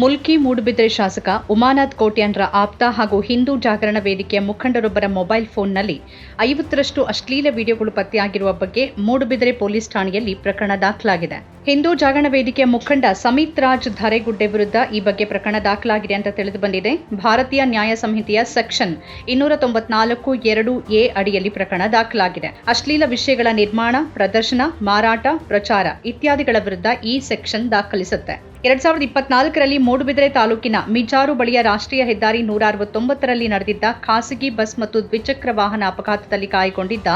ಮುಲ್ಕಿ ಮೂಡುಬಿದ್ರೆ ಶಾಸಕ ಉಮಾನಾಥ್ ಕೋಟ್ಯಾನ್ರ ಆಪ್ತ ಹಾಗೂ ಹಿಂದೂ ಜಾಗರಣ ವೇದಿಕೆಯ ಮುಖಂಡರೊಬ್ಬರ ಮೊಬೈಲ್ ಫೋನ್ನಲ್ಲಿ ಐವತ್ತರಷ್ಟು ಅಶ್ಲೀಲ ವಿಡಿಯೋಗಳು ಪತ್ತೆಯಾಗಿರುವ ಬಗ್ಗೆ ಮೂಡುಬಿದಿರೆ ಪೊಲೀಸ್ ಠಾಣೆಯಲ್ಲಿ ಪ್ರಕರಣ ದಾಖಲಾಗಿದೆ. ಹಿಂದೂ ಜಾಗರಣ ವೇದಿಕೆಯ ಮುಖಂಡ ಸಮಿತ್ ರಾಜ್ ಧರೆಗುಡ್ಡೆ ವಿರುದ್ಧ ಈ ಬಗ್ಗೆ ಪ್ರಕರಣ ದಾಖಲಾಗಿದೆ ಅಂತ ತಿಳಿದು ಬಂದಿದೆ ಭಾರತೀಯ ನ್ಯಾಯ ಸಂಹಿತೆಯ ಸೆಕ್ಷನ್ ಇನ್ನೂರ ತೊಂಬತ್ನಾಲ್ಕು ಎರಡು ಎ ಅಡಿಯಲ್ಲಿ ಪ್ರಕರಣ ದಾಖಲಾಗಿದೆ. ಅಶ್ಲೀಲ ವಿಷಯಗಳ ನಿರ್ಮಾಣ, ಪ್ರದರ್ಶನ, ಮಾರಾಟ, ಪ್ರಚಾರ ಇತ್ಯಾದಿಗಳ ವಿರುದ್ಧ ಈ ಸೆಕ್ಷನ್ ದಾಖಲಿಸುತ್ತೆ. ಎರಡ್ ಸಾವಿರದ ಇಪ್ಪತ್ನಾಲ್ಕರಲ್ಲಿ ಮೂಡುಬಿದಿರೆ ತಾಲೂಕಿನ ಮಿಜಾರು ಬಳಿಯ ರಾಷ್ಟ್ರೀಯ ಹೆದ್ದಾರಿ ನೂರ ಅರವತ್ತೊಂಬತ್ತರಲ್ಲಿ ನಡೆದಿದ್ದ ಖಾಸಗಿ ಬಸ್ ಮತ್ತು ದ್ವಿಚಕ್ರ ವಾಹನ ಅಪಘಾತದಲ್ಲಿ ಗಾಯಗೊಂಡಿದ್ದ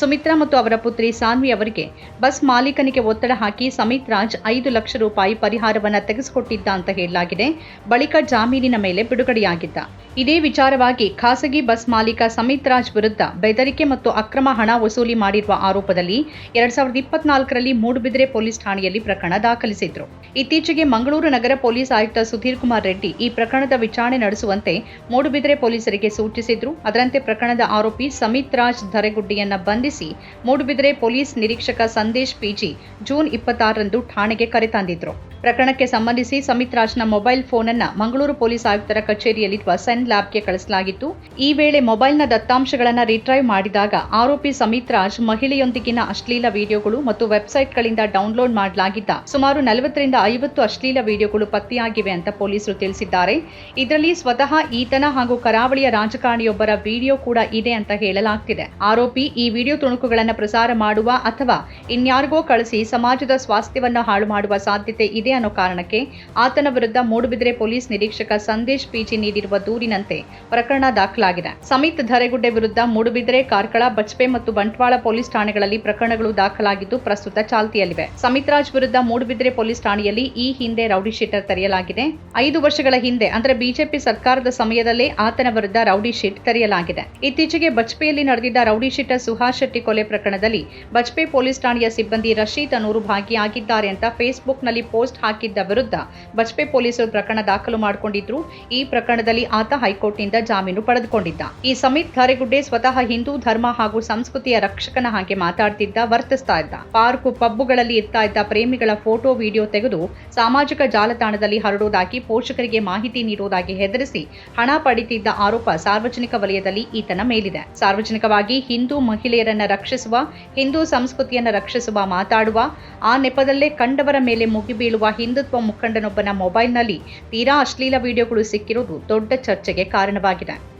ಸುಮಿತ್ರಾ ಮತ್ತು ಅವರ ಪುತ್ರಿ ಸಾನ್ವಿ ಅವರಿಗೆ ಬಸ್ ಮಾಲೀಕನಿಗೆ ಒತ್ತಡ ಹಾಕಿ ಸಮಿತ್ ರಾಜ್ ಐದು ಲಕ್ಷ ರೂಪಾಯಿ ಪರಿಹಾರವನ್ನು ತೆಗೆಸಿಕೊಟ್ಟಿದ್ದ ಅಂತ ಹೇಳಲಾಗಿದೆ. ಬಳಿಕ ಜಾಮೀನಿನ ಮೇಲೆ ಬಿಡುಗಡೆಯಾಗಿದ್ದ. ಇದೇ ವಿಚಾರವಾಗಿ ಖಾಸಗಿ ಬಸ್ ಮಾಲೀಕ ಸಮಿತ್ ರಾಜ್ ವಿರುದ್ಧ ಬೆದರಿಕೆ ಮತ್ತು ಅಕ್ರಮ ಹಣ ವಸೂಲಿ ಮಾಡಿರುವ ಆರೋಪದಲ್ಲಿ ಎರಡ್ ಸಾವಿರದ ಇಪ್ಪತ್ನಾಲ್ಕರಲ್ಲಿ ಮೂಡುಬಿದಿರೆ ಪೊಲೀಸ್ ಠಾಣೆಯಲ್ಲಿ ಪ್ರಕರಣ ದಾಖಲಿಸಿದ್ರು. ಇತ್ತೀಚೆಗೆ ಮಂಗಳೂರು ನಗರ ಪೊಲೀಸ್ ಆಯುಕ್ತ ಸುಧೀರ್ ಕುಮಾರ್ ರೆಡ್ಡಿ ಈ ಪ್ರಕರಣದ ವಿಚಾರಣೆ ನಡೆಸುವಂತೆ ಮೂಡುಬಿದಿರೆ ಪೊಲೀಸರಿಗೆ ಸೂಚಿಸಿದ್ರು. ಅದರಂತೆ ಪ್ರಕರಣದ ಆರೋಪಿ ಸಮಿತ್ ರಾಜ್ ಧರೆಗುಡ್ಡಿಯನ್ನ ಬಂಧಿಸಿ ಮೂಡುಬಿದಿರೆ ಪೊಲೀಸ್ ನಿರೀಕ್ಷಕ ಸಂದೇಶ್ ಪಿಜಿ ಜೂನ್ ಇಪ್ಪತ್ತಾರರಂದು ಠಾಣೆಗೆ ಕರೆತಂದಿದ್ರು ಪ್ರಕರಣಕ್ಕೆ ಸಂಬಂಧಿಸಿ ಸಮಿತ್ ರಾಜ್ನ ಮೊಬೈಲ್ ಫೋನ್ ಅನ್ನ ಮಂಗಳೂರು ಪೊಲೀಸ್ ಆಯುಕ್ತರ ಕಚೇರಿಯಲ್ಲಿರುವ ಸೆನ್ ಲ್ಯಾಬ್ಗೆ ಕಳಿಸಲಾಗಿತ್ತು. ಈ ವೇಳೆ ಮೊಬೈಲ್ನ ದತ್ತಾಂಶಗಳನ್ನು ರಿಟ್ರೈವ್ ಮಾಡಿದಾಗ ಆರೋಪಿ ಸಮಿತ್ ರಾಜ್ ಮಹಿಳೆಯೊಂದಿಗಿನ ಅಶ್ಲೀಲ ವಿಡಿಯೋಗಳು ಮತ್ತು ವೆಬ್ಸೈಟ್ಗಳಿಂದ ಡೌನ್ಲೋಡ್ ಮಾಡಲಾಗಿದ್ದ ಸುಮಾರು ನಲವತ್ತರಿಂದ ಐವತ್ತು ಅಶ್ಲೀಲ ವಿಡಿಯೋಗಳು ಪತ್ತೆಯಾಗಿವೆ ಅಂತ ಪೊಲೀಸರು ತಿಳಿಸಿದ್ದಾರೆ. ಇದರಲ್ಲಿ ಸ್ವತಃ ಈತನ ಹಾಗೂ ಕರಾವಳಿಯ ರಾಜಕಾರಣಿಯೊಬ್ಬರ ವಿಡಿಯೋ ಕೂಡ ಇದೆ ಅಂತ ಹೇಳಲಾಗ್ತಿದೆ. ಆರೋಪಿ ಈ ವಿಡಿಯೋ ತುಣುಕುಗಳನ್ನು ಪ್ರಸಾರ ಮಾಡುವ ಅಥವಾ ಇನ್ಯಾರಿಗೋ ಕಳಿಸಿ ಸಮಾಜದ ಸ್ವಾಸ್ಥ್ಯವನ್ನು ಹಾಳು ಮಾಡುವ ಸಾಧ್ಯತೆ ಇದೆ ಅನ್ನೋ ಕಾರಣಕ್ಕೆ ಆತನ ವಿರುದ್ಧ ಮೂಡುಬಿದಿರೆ ಪೊಲೀಸ್ ನಿರೀಕ್ಷಕ ಸಂದೇಶ್ ಪಿಜಿ ನೀಡಿರುವ ದೂರಿನಂತೆ ಪ್ರಕರಣ ದಾಖಲಾಗಿದೆ. ಸಮಿತ್ ಧರೆಗುಡ್ಡೆ ವಿರುದ್ಧ ಮೂಡುಬಿದಿರೆ, ಕಾರ್ಕಳ, ಬಚ್ಪೆ ಮತ್ತು ಬಂಟ್ವಾಳ ಪೊಲೀಸ್ ಠಾಣೆಗಳಲ್ಲಿ ಪ್ರಕರಣಗಳು ದಾಖಲಾಗಿದ್ದು ಪ್ರಸ್ತುತ ಚಾಲ್ತಿಯಲ್ಲಿವೆ. ಸಮಿತ್ ರಾಜ್ ವಿರುದ್ಧ ಮೂಡುಬಿದಿರೆ ಪೊಲೀಸ್ ಠಾಣೆಯಲ್ಲಿ ಈ ಹಿಂದೆ ರೌಡಿ ಶೀಟರ್ ತೆರೆಯಲಾಗಿದೆ. ಐದು ವರ್ಷಗಳ ಹಿಂದೆ, ಅಂದ್ರೆ ಬಿಜೆಪಿ ಸರ್ಕಾರದ ಸಮಯದಲ್ಲೇ ಆತನ ವಿರುದ್ಧ ರೌಡಿ ಶೀಟ್ ತೆರೆಯಲಾಗಿದೆ. ಇತ್ತೀಚೆಗೆ ಬಜ್ಪೆಯಲ್ಲಿ ನಡೆದಿದ್ದ ರೌಡಿ ಶೀಟರ್ ಸುಹಾಸ್ ಶೆಟ್ಟಿ ಕೊಲೆ ಪ್ರಕರಣದಲ್ಲಿ ಬಜ್ಪೆ ಪೊಲೀಸ್ ಠಾಣೆಯ ಸಿಬ್ಬಂದಿ ರಶೀದ್ ಅನೂರು ಭಾಗಿಯಾಗಿದ್ದಾರೆ ಅಂತ ಫೇಸ್ಬುಕ್ನಲ್ಲಿ ಪೋಸ್ಟ್ ಹಾಕಿದ್ದ ವಿರುದ್ಧ ಬಜ್ಪೆ ಪೊಲೀಸರು ಪ್ರಕರಣ ದಾಖಲು ಮಾಡಿಕೊಂಡಿದ್ರು. ಈ ಪ್ರಕರಣದಲ್ಲಿ ಆತ ಹೈಕೋರ್ಟ್ನಿಂದ ಜಾಮೀನು ಪಡೆದುಕೊಂಡಿದ್ದ. ಈ ಸಮಿತ್ ಧಾರೆಗುಡ್ಡೆ ಸ್ವತಃ ಹಿಂದೂ ಧರ್ಮ ಹಾಗೂ ಸಂಸ್ಕೃತಿಯ ರಕ್ಷಕನ ಹಾಗೆ ಮಾತಾಡ್ತಿದ್ದ, ವರ್ತಿಸ್ತಾ ಇದ್ದ. ಪಾರ್ಕ್ ಪಬ್ಬುಗಳಲ್ಲಿ ಇರ್ತಾ ಇದ್ದ ಪ್ರೇಮಿಗಳ ಫೋಟೋ, ವಿಡಿಯೋ ತೆಗೆದು ಸಾಮಾಜಿಕ ಜಾಲತಾಣದಲ್ಲಿ ಹರಡೋದಾಗಿ ಪೋಷಕರಿಗೆ ಮಾಹಿತಿ ನೀಡುವುದಾಗಿ ಹೆದರಿಸಿ ಹಣ ಪಡಿತಿದ್ದ ಆರೋಪ ಸಾರ್ವಜನಿಕ ವಲಯದಲ್ಲಿ ಈತನ ಮೇಲಿದೆ. ಸಾರ್ವಜನಿಕವಾಗಿ ಹಿಂದೂ ಮಹಿಳೆಯರನ್ನ ರಕ್ಷಿಸುವ, ಹಿಂದೂ ಸಂಸ್ಕೃತಿಯನ್ನ ರಕ್ಷಿಸುವ ಮಾತಾಡುವ, ಆ ನೆಪದಲ್ಲೇ ಕಂಡವರ ಮೇಲೆ ಮುಗಿಬೀಳುವ ಹಿಂದುತ್ವ ಮುಖಂಡನೊಬ್ಬನ ಮೊಬೈಲ್ನಲ್ಲಿ ತೀರಾ ಅಶ್ಲೀಲ ವಿಡಿಯೋಗಳು ಸಿಕ್ಕಿರುವುದು ದೊಡ್ಡ ಚರ್ಚೆಗೆ ಕಾರಣವಾಗಿದೆ.